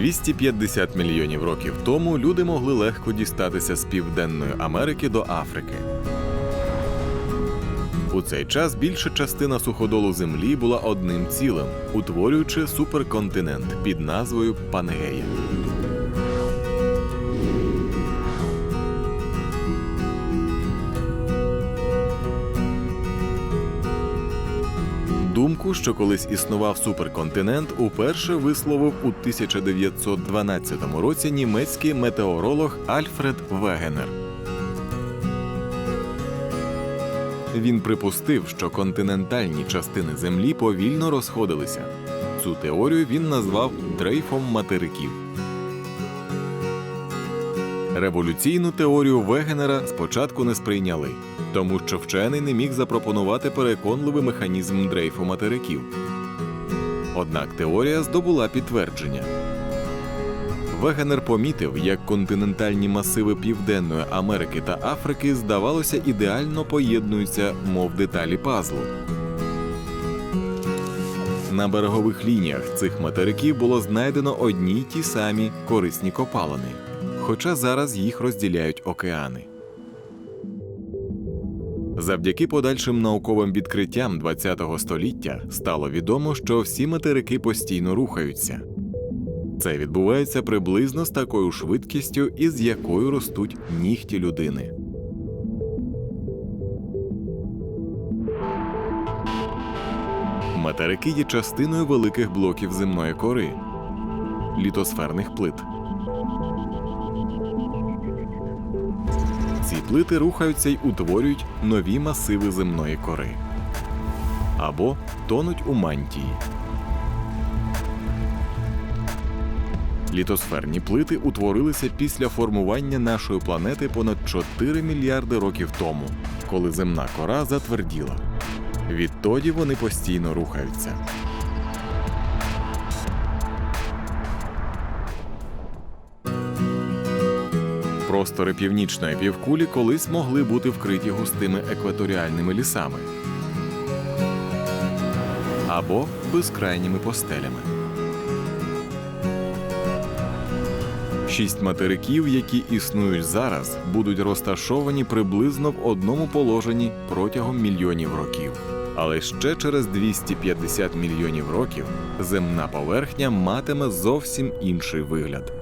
250 мільйонів років тому люди могли легко дістатися з Південної Америки до Африки. У цей час більша частина суходолу Землі була одним цілим, утворюючи суперконтинент під назвою Пангея. Думку, що колись існував суперконтинент, уперше висловив у 1912 році німецький метеоролог Альфред Вегенер. Він припустив, що континентальні частини Землі повільно розходилися. Цю теорію він назвав дрейфом материків. Революційну теорію Вегенера спочатку не сприйняли, тому що вчений не міг запропонувати переконливий механізм дрейфу материків. Однак теорія здобула підтвердження. Вегенер помітив, як континентальні масиви Південної Америки та Африки, здавалося, ідеально поєднуються, мов деталі пазлу. На берегових лініях цих материків було знайдено одні й ті самі корисні копалини, хоча зараз їх розділяють океани. Завдяки подальшим науковим відкриттям ХХ століття стало відомо, що всі материки постійно рухаються. Це відбувається приблизно з такою швидкістю, із якою ростуть нігті людини. Материки є частиною великих блоків земної кори літосферних плит. Плити рухаються й утворюють нові масиви земної кори або тонуть у мантії. Літосферні плити утворилися після формування нашої планети понад 4 мільярди років тому, коли земна кора затверділа. Відтоді вони постійно рухаються. Простори північної півкулі колись могли бути вкриті густими екваторіальними лісами або безкрайніми постелями. Шість материків, які існують зараз, будуть розташовані приблизно в одному положенні протягом мільйонів років. Але ще через 250 мільйонів років земна поверхня матиме зовсім інший вигляд.